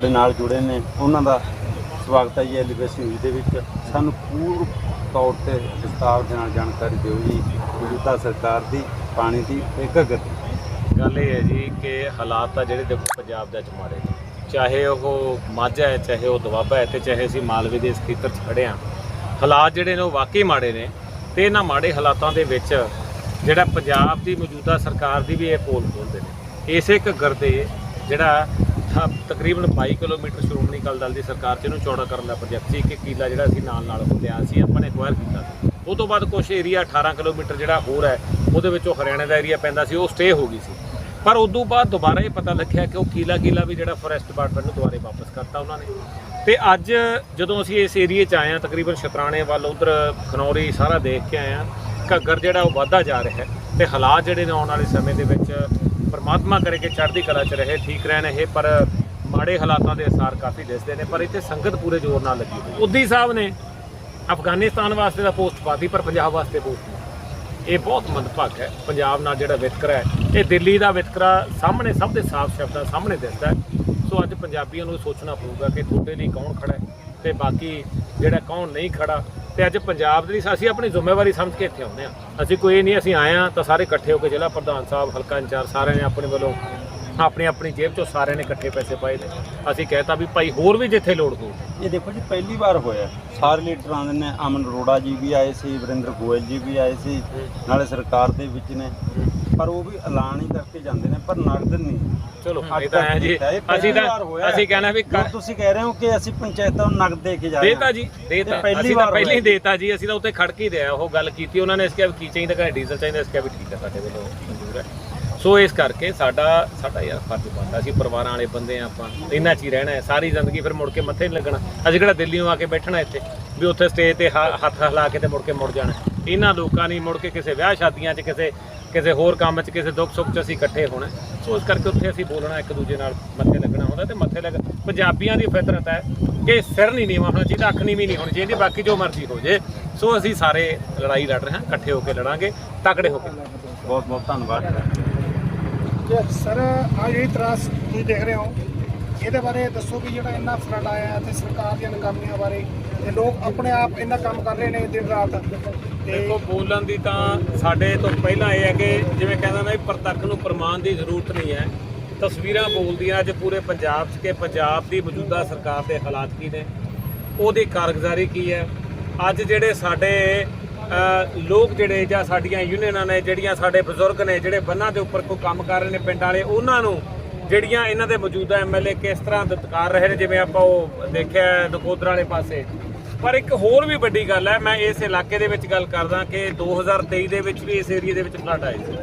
ਸਾਡੇ ਨਾਲ ਜੁੜੇ ਨੇ। ਉਹਨਾਂ ਦਾ ਸਵਾਗਤ ਹੈ ਜੀ ਐਲੀਵੇਸ਼ਨ ਨਿਊਜ਼ ਦੇ ਵਿੱਚ। ਸਾਨੂੰ ਪੂਰ ਤੌਰ ਤੇ ਵਿਸਤਾਰ ਦੇ ਨਾਲ ਜਾਣਕਾਰੀ ਦਿਓ ਜੀ। ਮੌਜੂਦਾ ਸਰਕਾਰ ਦੀ, ਪਾਣੀ ਦੀ ਤੇ ਘੱਗਰ ਦੀ। ਗੱਲ ਇਹ ਹੈ ਜੀ ਕਿ ਹਾਲਾਤ ਆ ਜਿਹੜੇ ਦੇਖੋ ਪੰਜਾਬ ਦੇ ਚ ਮਾੜੇ ਨੇ। ਚਾਹੇ ਉਹ ਮਾਝਾ ਹੈ, ਚਾਹੇ ਉਹ ਦੁਆਬਾ ਹੈ ਤੇ ਚਾਹੇ ਅਸੀਂ ਮਾਲਵੇ ਦੇ ਇਸ ਖੇਤਰ 'ਚ ਖੜੇ ਹਾਂ। ਹਾਲਾਤ ਜਿਹੜੇ ਨੇ ਉਹ ਵਾਕਈ ਮਾੜੇ ਨੇ ਤੇ ਇਹਨਾਂ ਮਾੜੇ ਹਾਲਾਤਾਂ ਦੇ ਵਿੱਚ ਜਿਹੜਾ ਪੰਜਾਬ ਦੀ ਮੌਜੂਦਾ ਸਰਕਾਰ ਦੀ ਵੀ ਇਹ ਪੋਲ ਖੋਲਦੇ ਨੇ। ਇਸੇ ਘੱਗਰ ਦੇ ਜਿਹੜਾ ਤਕਰੀਬਨ 22 ਕਿਲੋਮੀਟਰ ਸ਼੍ਰੋਮਣੀ ਅਕਾਲੀ ਦਲ ਦੀ ਸਰਕਾਰ 'ਚ ਇਹਨੂੰ ਚੌੜਾ ਕਰਨ ਦਾ ਪ੍ਰੋਜੈਕਟ ਸੀ। ਕਿ ਕੀਲਾ ਜਿਹੜਾ ਅਸੀਂ ਨਾਲ ਨਾਲ ਉਹ ਲਿਆ ਸੀ ਆਪਾਂ ਨੇ ਐਕਵਾਇਰ ਕੀਤਾ ਉਹ ਤੋਂ ਬਾਅਦ ਕੁਝ ਏਰੀਆ 18 ਕਿਲੋਮੀਟਰ ਜਿਹੜਾ ਹੋਰ ਹੈ, ਉਹਦੇ ਵਿੱਚ ਉਹ ਹਰਿਆਣਾ ਦਾ ਏਰੀਆ ਪੈਂਦਾ ਸੀ, ਉਹ ਸਟੇ ਹੋ ਗਈ ਸੀ। ਪਰ ਉਦੋਂ ਬਾਅਦ ਦੁਬਾਰਾ ਇਹ ਪਤਾ ਲੱਗਿਆ ਕਿ ਉਹ ਕੀਲਾ ਕੀਲਾ ਵੀ ਜਿਹੜਾ ਫੋਰੈਸਟ ਡਿਪਾਰਟਮੈਂਟ ਨੂੰ ਦੁਬਾਰੇ ਵਾਪਸ ਕਰਤਾ ਉਹਨਾਂ ਨੇ। ਤੇ ਅੱਜ ਜਦੋਂ ਅਸੀਂ ਇਸ ਏਰੀਏ 'ਚ ਆਏ ਹਾਂ, ਤਕਰੀਬਨ ਸ਼ਤਰਾਣੇ ਵੱਲ, ਉਧਰ ਖਨੌਰੀ ਸਾਰਾ ਦੇਖ ਕੇ ਆਏ ਹਾਂ, ਘੱਗਰ ਜਿਹੜਾ ਉਹ ਵੱਧਦਾ ਜਾ ਰਿਹਾ ਹੈ। ਤੇ ਹਾਲਾਤ ਜਿਹੜੇ ਨੇ ਆਉਣ ਵਾਲੇ ਸਮੇਂ ਦੇ ਵਿੱਚ ਪਰਮਾਤਮਾ ਕਰੇ ਕਿ ਚੜ੍ਹਦੀ ਕਲਾ 'ਚ ਰਹੇ, ਠੀਕ ਰਹਿਣ ਇਹ, ਪਰ ਮਾੜੇ ਹਾਲਾਤਾਂ ਦੇ ਅਸਰ ਕਾਫੀ ਦਿਸਦੇ ਨੇ, ਪਰ ਇੱਥੇ ਸੰਗਤ ਪੂਰੇ ਜ਼ੋਰ ਨਾਲ ਲੱਗੀ ਹੋਈ ਉਦੀ ਸਾਹਿਬ ਨੇ ਅਫਗਾਨਿਸਤਾਨ ਵਾਸਤੇ ਦਾ ਪੋਸਟ ਪਾਤੀ, ਪਰ ਪੰਜਾਬ ਵਾਸਤੇ ਪੋਸਟ ਨਹੀਂ ਇਹ ਬਹੁਤ ਮੰਦਭਾਗ ਹੈ। ਪੰਜਾਬ ਨਾਲ ਜਿਹੜਾ ਵਿਤਕਰਾ ਹੈ, ਇਹ ਦਿੱਲੀ ਦਾ ਵਿਤਕਰਾ ਸਾਹਮਣੇ ਸਭ ਦੇ ਸਾਫ਼ ਸ਼ਬਦਾਂ ਸਾਹਮਣੇ ਦਿਸਦਾ ਸੋ ਅੱਜ ਪੰਜਾਬੀਆਂ ਨੂੰ ਸੋਚਣਾ ਪਊਗਾ ਕਿ ਤੁਹਾਡੇ ਲਈ ਕੌਣ ਖੜਾ ਹੈ ਤੇ ਬਾਕੀ ਜਿਹੜਾ ਕੌਣ ਨਹੀਂ ਖੜਾ ਤੇ ਅੱਜ ਪੰਜਾਬ ਦੇ ਲਈ ਅਸੀਂ ਆਪਣੀ ਜ਼ਿੰਮੇਵਾਰੀ ਸਮਝ ਕੇ ਇੱਥੇ ਆਉਂਦੇ ਆ ਅਸੀਂ ਕੋਈ ਨਹੀਂ ਅਸੀਂ ਆਏ ਆ ਤਾਂ ਸਾਰੇ ਇਕੱਠੇ ਹੋ ਕੇ ਜ਼ਿਲ੍ਹਾ ਪ੍ਰਧਾਨ ਸਾਹਿਬ ਹਲਕਾ ਇੰਚਾਰਜ ਸਾਰਿਆਂ ਨੇ ਆਪਣੇ ਵੱਲੋਂ ਆਪਣੀ ਆਪਣੀ ਜੇਬ ਚੋਂ ਸਾਰਿਆਂ ਨੇ ਇਕੱਠੇ ਪੈਸੇ ਪਾਏ ਨੇ। ਅਸੀਂ ਕਹਿਤਾ ਵੀ ਭਾਈ ਹੋਰ ਵੀ ਜਿੱਥੇ ਲੋੜ ਹੋਊ। ਇਹ ਦੇਖੋ ਜੀ ਪਹਿਲੀ ਵਾਰ ਹੋਇਆ। ਸਾਰੇ ਲੀਡਰ ਆਉਂਦੇ ਨੇ ਅਮਨ ਅਰੋੜਾ ਜੀ ਵੀ ਆਏ ਸੀ ਵਰਿੰਦਰ ਗੋਇਲ ਜੀ ਵੀ ਆਏ ਸੀ ਨਾਲੇ ਸਰਕਾਰ ਦੇ ਵਿੱਚ ਨੇ। ਪਰ ਉਹ ਵੀ ਐਲਾਨ ਹੀ ਕਰਕੇ ਜਾਂਦੇ ਨੇ ਪਰ ਨਗਦ ਨਹੀਂ। ਚਲੋ ਇਹ ਤਾਂ ਹੈ ਜੀ। ਅਸੀਂ ਤਾਂ। ਅਸੀਂ ਕਹਿਣਾ ਵੀ ਤੁਸੀਂ ਕਹਿ ਰਹੇ ਹੋ ਕਿ ਅਸੀਂ ਪੰਚਾਇਤਾਂ ਨੂੰ ਨਗਦ ਦੇ ਕੇ ਜਾ ਰਹੇ ਦੇਤਾ ਜੀ ਦੇਤਾ। ਅਸੀਂ ਤਾਂ ਪਹਿਲਾਂ ਹੀ। ਦੇਤਾ ਜੀ ਅਸੀਂ ਤਾਂ ਉੱਥੇ ਖੜ ਕੇ ਦਿਆ ਉਹ ਗੱਲ ਕੀਤੀ ਉਹਨਾਂ ਨੇ ਇਸ ਕਿਹਾ ਕੀ ਚਾਹੀਦਾ ਕਹਿੰਦੇ ਡੀਜ਼ਲ ਚਾਹੀਦਾ ਇਸ ਕਿਹਾ ਵੀ ਠੀਕ ਹੈ ਸਾਡੇ ਵੱਲੋਂ ਮਨਜ਼ੂਰ ਹੈ। ਸੋ ਇਸ ਕਰਕੇ ਸਾਡਾ ਸਾਡਾ ਯਾਰ ਫਰਜ਼ ਬਣਦਾ ਅਸੀਂ ਪਰਿਵਾਰਾਂ ਵਾਲੇ ਬੰਦੇ ਆ ਆਪਾਂ ਇੰਨਾ ਚ ਹੀ ਰਹਿਣਾ ਹੈ ਸਾਰੀ ਜ਼ਿੰਦਗੀ ਫਿਰ ਮੁੜ ਕੇ ਮੱਥੇ ਨਹੀਂ ਲੱਗਣਾ। ਅਸੀਂ ਕਿਹੜਾ ਦਿੱਲੀੋਂ ਆ ਕੇ ਬੈਠਣਾ ਇੱਥੇ ਵੀ ਉੱਥੇ ਸਟੇਜ ਤੇ ਹੱਥ ਹਿਲਾ ਕੇ ਤੇ ਮੁੜ ਕੇ ਮੁੜ ਜਾਣਾ ਇਹਨਾਂ ਲੋਕਾਂ ਨੇ ਮੁੜ ਕੇ ਕਿਸੇ ਵਿਆਹ ਸ਼ਾਦੀਆਂ 'ਚ ਕਿਸੇ ਕਿਸੇ ਹੋਰ ਕੰਮ 'ਚ ਕਿਸੇ ਦੁੱਖ ਸੁੱਖ 'ਚ ਅਸੀਂ ਇਕੱਠੇ ਹੋਣਾ ਸੋ ਇਸ ਕਰਕੇ ਉੱਥੇ ਅਸੀਂ ਬੋਲਣਾ ਇੱਕ ਦੂਜੇ ਨਾਲ ਮੱਥੇ ਲੱਗਣਾ ਹੁੰਦਾ ਤੇ ਮੱਥੇ ਲੱਗ ਪੰਜਾਬੀਆਂ ਦੀ ਫਿਤਰਤ ਹੈ ਕਿ ਸਿਰ ਨਹੀਂ ਨੀਵਾਂ ਹੋਣਾ ਚਾਹੀਦਾ ਅੱਖ ਨੀਵੀਂ ਨਹੀਂ ਹੋਣੀ ਚਾਹੀਦੀ ਬਾਕੀ ਜੋ ਮਰਜ਼ੀ ਹੋ ਜੇ। ਸੋ ਅਸੀਂ ਸਾਰੇ ਲੜਾਈ ਲੜ ਰਹੇ ਹਾਂ ਇਕੱਠੇ ਹੋ ਕੇ ਲੜਾਂਗੇ ਤਕੜੇ ਹੋ ਕੇ। ਬਹੁਤ ਬਹੁਤ ਧੰਨਵਾਦ। ਜੇ ਸਰ ਆ ਜਿਹੜੀ ਤਰਾਸ ਤੁਸੀਂ ਦੇਖ ਰਹੇ ਹੋ ਇਹਦੇ ਬਾਰੇ ਦੱਸੋ ਕਿ ਜਿਹੜਾ ਇੰਨਾ ਫਲੱਡ ਆਇਆ ਹੈ ਤੇ ਸਰਕਾਰ ਦੀਆਂ ਨਾਕਾਮੀਆਂ ਬਾਰੇ ਤੇ ਲੋਕ ਆਪਣੇ ਆਪ ਇੰਨਾ ਕੰਮ ਕਰ ਰਹੇ ਨੇ ਦਿਨ ਰਾਤ। ਤੇ ਦੇਖੋ, ਬੋਲਣ ਦੀ ਤਾਂ ਸਾਡੇ ਤੋਂ ਪਹਿਲਾਂ ਇਹ ਹੈ ਕਿ ਜਿਵੇਂ ਕਹਿੰਦਾ ਨਾ ਵੀ ਪ੍ਰਤੱਖ ਨੂੰ ਪ੍ਰਮਾਣ ਦੀ ਜ਼ਰੂਰਤ ਨਹੀਂ ਹੈ। ਤਸਵੀਰਾਂ ਬੋਲਦੀਆਂ, ਅੱਜ ਪੂਰੇ ਪੰਜਾਬ 'ਚ ਕਿ ਪੰਜਾਬ ਦੀ ਮੌਜੂਦਾ ਸਰਕਾਰ ਦੇ ਹਾਲਾਤ ਕੀ ਨੇ, ਉਹਦੀ ਕਾਰਗੁਜ਼ਾਰੀ ਕੀ ਹੈ। ਅੱਜ ਜਿਹੜੇ ਸਾਡੇ ਲੋਕ ਜਿਹੜੇ ਜਾਂ ਸਾਡੀਆਂ ਯੂਨੀਅਨਾਂ ਨੇ, ਜਿਹੜੀਆਂ ਸਾਡੇ ਬਜ਼ੁਰਗ ਨੇ, ਜਿਹੜੇ ਬੰਨਾਂ ਦੇ ਉੱਪਰ ਕੋਈ ਕੰਮ ਕਰ ਰਹੇ ਨੇ ਪਿੰਡ ਵਾਲੇ, ਉਹਨਾਂ ਨੂੰ ਜਿਹੜੀਆਂ ਇਹਨਾਂ ਦੇ ਮੌਜੂਦਾ ਐਮਐਲਏ ਕਿਸ ਤਰ੍ਹਾਂ ਦਤਕਾਰ ਰਹੇ ਨੇ, ਜਿਵੇਂ ਆਪਾਂ ਉਹ ਦੇਖਿਆ ਨਕੋਦਰ ਵਾਲੇ ਪਾਸੇ। ਪਰ ਇੱਕ ਹੋਰ ਵੀ ਵੱਡੀ ਗੱਲ ਹੈ, ਮੈਂ ਇਸ ਇਲਾਕੇ ਦੇ ਵਿੱਚ ਗੱਲ ਕਰਦਾ ਕਿ 2023 ਦੇ ਵਿੱਚ ਵੀ ਇਸ ਏਰੀਆ ਦੇ ਵਿੱਚ ਫਲੱਡ ਆਏ ਸੀ।